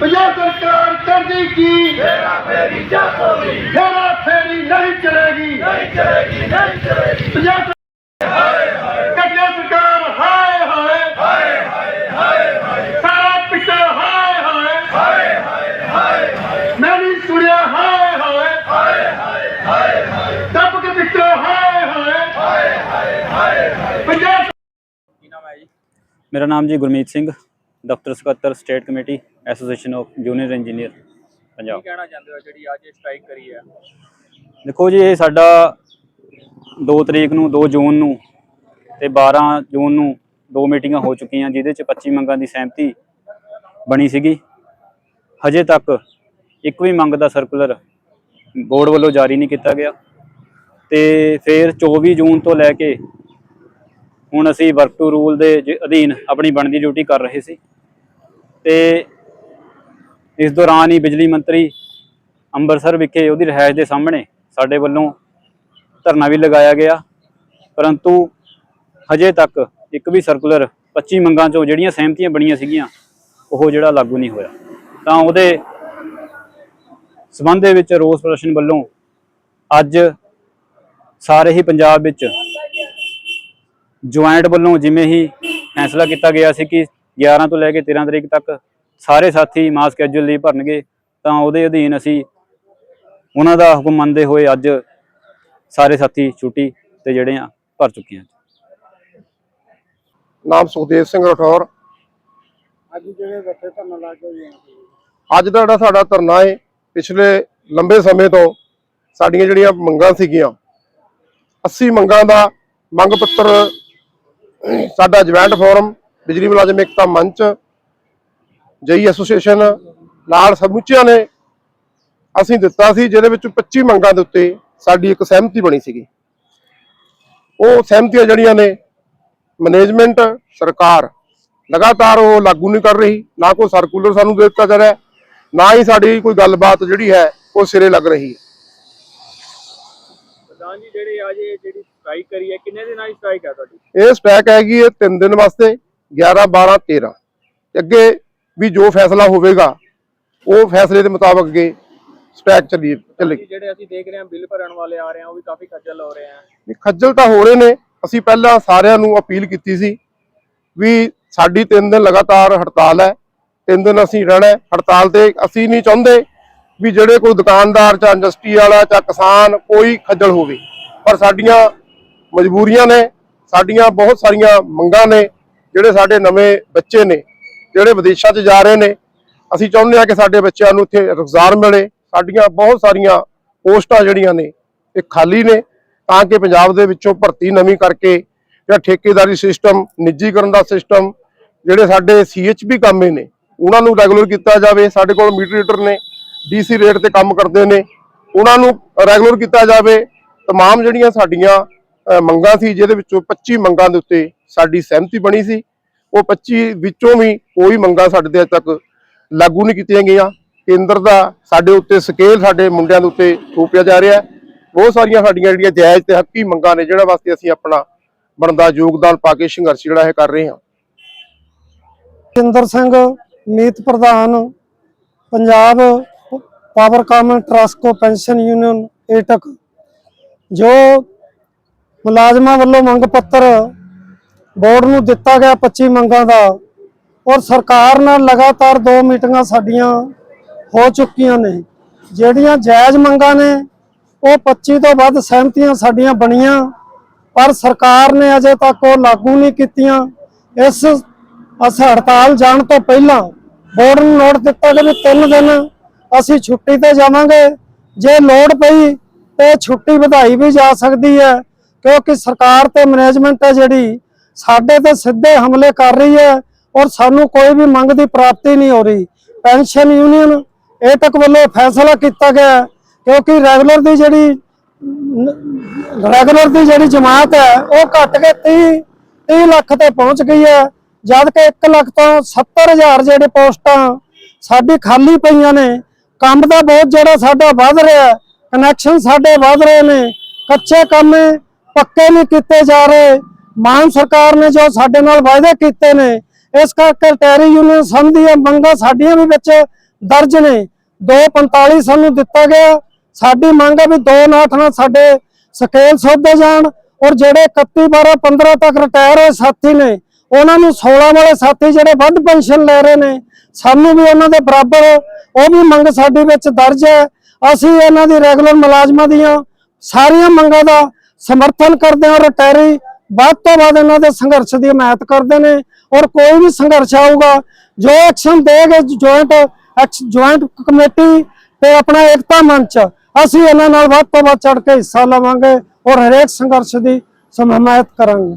ਪੰਜਾਬ ਸਰਕਾਰ ਕਰਦੀ ਕੀ ਤੇਰਾ ਫੇਰੀ ਜਾਪੋਗੀ ਫੇਰਾ ਫੇਰੀ ਨਹੀਂ ਚਲੇਗੀ ਨਹੀਂ ਚਲੇਗੀ ਨਹੀਂ ਚਲੇਗੀ ਪੰਜਾਬ ਕੱਟਿਆ ਸਰਕਾਰ ਹਾਏ ਹਾਏ ਹਾਏ ਹਾਏ ਹਾਏ ਹਾਏ ਸਾਰਾ ਪਿੱਛੇ ਹਾਏ ਹਾਏ ਹਾਏ ਹਾਏ ਹਾਏ ਹਾਏ ਮੈਂ ਨਹੀਂ ਸੁਣਿਆ ਹਾਏ ਹਾਏ ਹਾਏ ਹਾਏ ਹਾਏ ਹਾਏ ਦੱਬ ਕੇ ਪਿੱਛੇ ਹਾਏ ਹਾਏ ਹਾਏ ਹਾਏ ਦਫ਼ਤਰ ਸਕੱਤਰ state committee association of junior engineer Punjab. ਕਹਿਣਾ ਚਾਹੁੰਦੇ ਹੋ ਜਿਹੜੀ ਅੱਜ ਸਟ੍ਰਾਈਕ ਕਰੀ ਹੈ? ਦੇਖੋ ਜੀ ਇਹ ਸਾਡਾ 2 ਤਰੀਕ ਨੂੰ 2 ਜੂਨ ਨੂੰ ਤੇ 12 ਜੂਨ ਨੂੰ ਦੋ ਮੀਟਿੰਗਾਂ ਹੋ ਚੁੱਕੀਆਂ ਜਿਹਦੇ ਚ 25 ਮੰਗਾਂ ਦੀ ਸਹਿਮਤੀ ਬਣੀ ਸੀਗੀ। ਹਜੇ ਤੱਕ ਇੱਕ ਵੀ ਮੰਗ ਦਾ ਸਰਕੂਲਰ ਬੋਰਡ ਵੱਲੋਂ ਜਾਰੀ ਨਹੀਂ ਕੀਤਾ ਗਿਆ ਤੇ ਫਿਰ 24 ਜੂਨ ਤੋਂ ਲੈ ਕੇ ਹੁਣ ਅਸੀਂ ਵਰਕ ਟੂ ਰੂਲ ਦੇ ਜ- ਅਧੀਨ ਆਪਣੀ ਬਣਦੀ ਡਿਊਟੀ ਕਰ ਰਹੇ ਸੀ। ਤੇ ਇਸ ਦੌਰਾਨ ਹੀ ਬਿਜਲੀ ਮੰਤਰੀ ਅੰਮ੍ਰਿਤਸਰ ਵਿਖੇ ਉਹਦੀ ਰਿਹਾਇਸ਼ ਦੇ ਸਾਹਮਣੇ ਸਾਡੇ ਵੱਲੋਂ ਧਰਨਾ ਵੀ ਲਗਾਇਆ ਗਿਆ। ਪਰੰਤੂ ਹਜੇ ਤੱਕ ਇੱਕ ਵੀ ਸਰਕੂਲਰ 25 ਮੰਗਾਂ ਚੋਂ ਜਿਹੜੀਆਂ ਸਹਿਮਤੀਆਂ ਬਣੀਆਂ ਸੀਗੀਆਂ, ਉਹ ਜਿਹੜਾ ਲਾਗੂ ਨਹੀਂ ਹੋਇਆ। ਤਾਂ ਉਹਦੇ ਸਬੰਧ ਦੇ ਵਿੱਚ ਰੋਸ ਪ੍ਰਦਰਸ਼ਨ ਵੱਲੋਂ ਅੱਜ ਸਾਰੇ ਹੀ ਪੰਜਾਬ ਵਿੱਚ ਜੁਆਇੰਟ ਵੱਲੋਂ ਜਿਵੇਂ ਹੀ ਫੈਸਲਾ ਕੀਤਾ ਗਿਆ ਸੀ ਕਿ 11 ਤੋਂ ਲੈ ਕੇ 13 ਤਰੀਕ ਤੱਕ ਸਾਰੇ ਸਾਥੀ ਮਾਸ ਕੈਜੂਅਲ ਲੀਵ ਭਰਨਗੇ ਤਾਂ ਉਹਦੇ ਅਧੀਨ ਅਸੀਂ ਉਹਨਾਂ ਦਾ ਹੁਕਮ ਮੰਨਦੇ ਹੋਏ ਅੱਜ ਸਾਰੇ ਸਾਥੀ ਛੁੱਟੀ ਤੇ ਜਿਹੜੇ ਆ ਭਰ ਚੁੱਕੇ ਆ। ਨਾਮ ਸੁਖਦੇਵ ਸਿੰਘ ਰਠੌਰ। ਅੱਜ ਜਿਹੜੇ ਬੱਚੇ ਧਰਨਾ ਲਾ ਕੇ ਹੋਏ ਅੱਜ ਦਾ ਜਿਹੜਾ ਸਾਡਾ ਧਰਨਾ ਹੈ ਪਿਛਲੇ ਲੰਬੇ ਸਮੇਂ ਤੋਂ ਸਾਡੀਆਂ ਜਿਹੜੀਆਂ ਮੰਗਾਂ ਸੀਗੀਆਂ 80 ਮੰਗਾਂ ਦਾ ਮੰਗ ਪੱਤਰ ਸਾਡਾ ਜੁਆਇੰਟ ਫੋਰਮ, ਬਿਜਲੀ ਮੁਲਾਜ਼ਮ ਏਕਤਾ ਮੰਚ, ਜਈ ਐਸੋਸੀਏਸ਼ਨ, ਨਾਲ ਸਮੁੱਚਿਆਂ ਨੇ। ਅਸੀਂ ਦਿੱਤਾ ਸੀ, ਜਿਹਦੇ ਵਿੱਚ 25 ਮੰਗਾਂ ਦੇ ਉੱਤੇ ਸਾਡੀ ਇੱਕ ਸਹਿਮਤੀ ਬਣੀ ਸੀਗੀ। ਉਹ ਸਹਿਮਤੀਆਂ ਜਿਹੜੀਆਂ ਨੇ, ਮੈਨੇਜਮੈਂਟ, ਸਰਕਾਰ, ਲਗਾਤਾਰ ਉਹ ਲਾਗੂ ਨਹੀਂ ਕਰ ਰਹੀ। ਨਾ ਕੋਈ ਸਰਕੂਲਰ ਸਾਨੂੰ ਦੇ ਦਿੱਤਾ ਜਾ ਰਿਹਾ, ਨਾ ਹੀ ਸਾਡੀ ਕੋਈ ਗੱਲਬਾਤ ਜਿਹੜੀ ਹੈ, ਉਹ ਸਿਰੇ ਲੱਗ ਰਹੀ ਹੈ। ਪ੍ਰਧਾਨ ਜੀ, ਜਿਹੜੇ ਅੱਜ ਜਿਹੜੀ ਸਟ੍ਰਾਈਕ ਕਰੀ ਹੈ? ਕਿੰਨੇ ਦਿਨਾਂ ਦੀ ਸਟ੍ਰਾਈਕ ਹੈ ਤੁਹਾਡੀ? ਇਹ ਸਟੈਕ ਹੈਗੀ ਹੈ 3 ਦਿਨ ਵਾਸਤੇ 11 12 13 ਤੇ ਅੱਗੇ ਵੀ ਜੋ ਫੈਸਲਾ ਹੋਵੇਗਾ ਉਹ ਫੈਸਲੇ ਦੇ ਮੁਤਾਬਕ ਅੱਗੇ ਸਟੈਕ ਚੱਲੀ ਚੱਲੇਗੀ ਜਿਹੜੇ ਅਸੀਂ ਦੇਖ ਰਹੇ ਹਾਂ ਬਿੱਲ ਭਰਨ ਵਾਲੇ ਆ ਰਹੇ ਆ ਉਹ ਵੀ ਕਾਫੀ ਖੱਜਲ ਹੋ ਰਹੇ ਆ ਖੱਜਲ ਤਾਂ ਹੋ ਰਹੇ ਨੇ। ਅਸੀਂ ਪਹਿਲਾਂ ਸਾਰਿਆਂ ਨੂੰ ਅਪੀਲ ਕੀਤੀ ਸੀ ਵੀ ਸਾਡੀ 3 ਦਿਨ ਲਗਾਤਾਰ ਹੜਤਾਲ ਹੈ 3 ਦਿਨ ਅਸੀਂ ਰਹਿਣਾ। ਹੜਤਾਲ ਤੇ ਅਸੀਂ ਨਹੀਂ ਚਾਹੁੰਦੇ ਵੀ ਜਿਹੜੇ ਕੋਈ ਦੁਕਾਨਦਾਰ ਜਾਂ ਇੰਡਸਟਰੀ ਵਾਲਾ ਜਾਂ ਕਿਸਾਨ ਕੋਈ ਖੱਜਲ ਹੋਵੇ। ਪਰ ਸਾਡੀਆਂ ਮਜਬੂਰੀਆਂ ਨੇ ਸਾਡੀਆਂ ਬਹੁਤ ਸਾਰੀਆਂ ਮੰਗਾਂ ਨੇ ਜਿਹੜੇ ਸਾਡੇ ਨਵੇਂ ਬੱਚੇ ਨੇ ਜਿਹੜੇ ਵਿਦੇਸ਼ਾਂ 'ਚ ਜਾ ਰਹੇ ਨੇ ਅਸੀਂ ਚਾਹੁੰਦੇ ਹਾਂ ਕਿ ਸਾਡੇ ਬੱਚਿਆਂ ਨੂੰ ਇੱਥੇ ਰੁਜ਼ਗਾਰ ਮਿਲੇ ਸਾਡੀਆਂ ਬਹੁਤ ਸਾਰੀਆਂ ਪੋਸਟਾਂ ਜਿਹੜੀਆਂ ਨੇ ਇਹ ਖਾਲੀ ਨੇ ਤਾਂ ਕਿ ਪੰਜਾਬ ਦੇ ਵਿੱਚੋਂ ਭਰਤੀ ਨਵੀਂ ਕਰਕੇ ਜਾਂ ਠੇਕੇਦਾਰੀ ਸਿਸਟਮ ਨਿੱਜੀਕਰਨ ਦਾ ਸਿਸਟਮ ਜਿਹੜੇ ਸਾਡੇ ਸੀਐਚਪੀ ਕਾਮੇ ਨੇ ਉਹਨਾਂ ਨੂੰ ਰੈਗੂਲਰ ਕੀਤਾ ਜਾਵੇ ਸਾਡੇ ਕੋਲ ਮੀਟਰ ਨੇ ਡੀਸੀ ਰੇਟ ਤੇ ਕੰਮ ਕਰਦੇ ਨੇ ਉਹਨਾਂ ਨੂੰ ਰੈਗੂਲਰ ਕੀਤਾ ਜਾਵੇ तमाम ਜਿਹੜੀਆਂ ਸਾਡੀਆਂ ਅਹ, ਮੰਗਾਂ ਸੀ, ਜਿਹਦੇ ਵਿੱਚੋਂ 25 ਮੰਗਾਂ ਦੇ ਉੱਤੇ ਸਾਡੀ ਸਹਿਮਤੀ ਬਣੀ ਸੀ। ਉਹ 25 ਵਿੱਚੋਂ ਵੀ ਕੋਈ ਮੰਗਾਂ ਸਾਡੇ ਤੇ ਤੱਕ ਲਾਗੂ ਨਹੀਂ ਕੀਤੀਆਂ ਗਈਆਂ। ਕੇਂਦਰ ਦਾ ਸਾਡੇ ਉੱਤੇ ਸਕੇਲ ਸਾਡੇ ਮੁੰਡਿਆਂ ਦੇ ਉੱਤੇ ਥੋਪਿਆ ਜਾ ਰਿਹਾ ਬਹੁਤ ਸਾਰੀਆਂ ਸਾਡੀਆਂ ਜਿਹੜੀਆਂ ਜਾਇਜ਼ ਤੇ ਹੱਕੀ ਮੰਗਾਂ ਨੇ, ਜਿਹੜਾ ਵਾਸਤੇ ਅਸੀਂ ਆਪਣਾ ਬਣਦਾ ਯੋਗਦਾਨ ਪਾ ਕੇ ਸੰਘਰਸ਼ ਜਿਹੜਾ ਇਹ ਕਰ ਰਹੇ ਹਾਂ। ਜਿੰਦਰ ਸਿੰਘ, ਮੀਤ ਪ੍ਰਧਾਨ, ਪੰਜਾਬ ਪਾਵਰਕਾਮ ਟਰਸਕੋ ਪੈਨਸ਼ਨ ਯੂਨੀਅਨ, ਏਟਕ, ਜੋ ਮੁਲਾਜ਼ਮਾਂ ਵੱਲੋਂ ਮੰਗ ਪੱਤਰ ਬੋਰਡ ਨੂੰ ਦਿੱਤਾ ਗਿਆ 25 ਮੰਗਾਂ ਦਾ ਔਰ ਸਰਕਾਰ ਨਾਲ ਲਗਾਤਾਰ ਦੋ ਮੀਟਿੰਗਾਂ ਸਾਡੀਆਂ ਹੋ ਚੁੱਕੀਆਂ ਨੇ। ਜਿਹੜੀਆਂ ਜਾਇਜ਼ ਮੰਗਾਂ ਨੇ, ਉਹ 25 ਤੋਂ ਵੱਧ ਸਹਿਮਤੀਆਂ ਸਾਡੀਆਂ ਬਣੀਆਂ, ਪਰ ਸਰਕਾਰ ਨੇ ਅਜੇ ਤੱਕ ਉਹ ਲਾਗੂ ਨਹੀਂ ਕੀਤੀਆਂ। ਇਸ ਅਸ, ਹੜਤਾਲ ਜਾਣ ਤੋਂ ਪਹਿਲਾਂ ਬੋਰਡ ਨੂੰ ਨੋਟ ਦਿੱਤਾ ਕਿ ਵੀ ਤਿੰਨ ਦਿਨ ਅਸੀਂ ਛੁੱਟੀ ਤੇ ਜਾਵਾਂਗੇ। ਜੇ ਲੋੜ ਪਈ ਤੇ ਛੁੱਟੀ ਵਧਾਈ ਵੀ ਜਾ ਸਕਦੀ ਹੈ। ਕਿਉਂਕਿ ਸਰਕਾਰ ਤੇ ਮੈਨੇਜਮੈਂਟ ਹੈ ਜਿਹੜੀ, ਸਾਡੇ ਤੇ ਸਿੱਧੇ ਹਮਲੇ ਕਰ ਰਹੀ ਹੈ ਔਰ ਸਾਨੂੰ ਕੋਈ ਵੀ ਮੰਗ ਦੀ ਪ੍ਰਾਪਤੀ ਨਹੀਂ ਹੋ ਰਹੀ। ਪੈਨਸ਼ਨ ਯੂਨੀਅਨ ਇਹ ਤੱਕ ਵੱਲੋਂ ਫੈਸਲਾ ਕੀਤਾ ਗਿਆ ਕਿਉਂਕਿ ਰੈਗੂਲਰ ਦੀ ਜਿਹੜੀ ਰੈਗੂਲਰ ਦੀ ਜਿਹੜੀ ਜਮਾਤ ਹੈ, ਉਹ ਘਟ ਕੇ 30 30 ਲੱਖ ਤੇ ਪਹੁੰਚ ਗਈ ਹੈ, ਜਦ ਕਿ 1 ਲੱਖ ਤੋਂ 70000 ਜਿਹੜੇ ਪੋਸਟਾਂ ਸਾਡੀ ਖਾਲੀ ਪਈਆਂ ਨੇ। ਕੰਮ ਦਾ ਬਹੁਤ ਜਿਹੜਾ ਸਾਡਾ ਵੱਧ ਰਿਹਾ ਕਨੈਕਸ਼ਨ ਸਾਡੇ ਵੱਧ ਰਹੇ ਨੇ, ਕੱਚੇ ਕੰਮ ਪੱਕੇ ਨਹੀਂ ਕੀਤੇ ਜਾ ਰਹੇ। ਮਾਨ ਸਰਕਾਰ ਨੇ ਜੋ ਸਾਡੇ ਨਾਲ ਵਾਅਦੇ ਕੀਤੇ ਨੇ, ਇਸ ਕਰਕੇ ਟੈਰੀ ਯੂਨੀਅਨ ਸੰਧੀ ਮੰਗਾਂ ਸਾਡੀਆਂ ਵੀ ਵਿੱਚ ਦਰਜ ਨੇ। 245 ਸਾਨੂੰ ਦਿੱਤਾ ਗਿਆ। ਸਾਡੀ ਮੰਗ ਹੈ ਵੀ 298 ਨਾਲ ਸਾਡੇ ਸਕੇਲ ਸੋਧੇ ਜਾਣ ਔਰ ਜਿਹੜੇ 31 12 15 ਤੱਕ ਰਿਟਾਇਰ ਹੋਏ ਸਾਥੀ ਨੇ, ਉਹਨਾਂ ਨੂੰ 16 ਵਾਲੇ ਸਾਥੀ ਜਿਹੜੇ ਵੱਧ ਪੈਨਸ਼ਨ ਲੈ ਰਹੇ ਨੇ, ਸਾਨੂੰ ਵੀ ਉਹਨਾਂ ਦੇ ਬਰਾਬਰ ਉਹ ਵੀ ਮੰਗ ਸਾਡੇ ਵਿੱਚ ਦਰਜ ਹੈ। ਅਸੀਂ ਇਹਨਾਂ ਦੀ ਰੈਗੂਲਰ ਮੁਲਾਜ਼ਮਾਂ ਦੀਆਂ ਸਾਰੀਆਂ ਮੰਗਾਂ ਦਾ ਸਮਰਥਨ ਕਰਦੇ ਹਾਂ ਰਟੈਰੀ ਵੱਧ ਤੋਂ ਵੱਧ ਇਹਨਾਂ ਦੇ ਸੰਘਰਸ਼ ਦੀ ਹਮਾਇਤ ਕਰਦੇ ਨੇ ਔਰ ਕੋਈ ਵੀ ਸੰਘਰਸ਼ ਆਊਗਾ, ਜੋ ਐਕਸ਼ਨ ਦੇਗੇ ਜੁਆਇੰਟ ਜੁਆਇੰਟ ਕਮੇਟੀ ਤੇ ਆਪਣਾ ਏਕਤਾ ਮੰਚ, ਅਸੀਂ ਇਹਨਾਂ ਨਾਲ ਵੱਧ ਤੋਂ ਵੱਧ ਚੜ ਕੇ ਹਿੱਸਾ ਲਵਾਂਗੇ ਔਰ ਹਰੇਕ ਸੰਘਰਸ਼ ਦੀ ਸਮ- ਹਮਾਇਤ ਕਰਾਂਗੇ।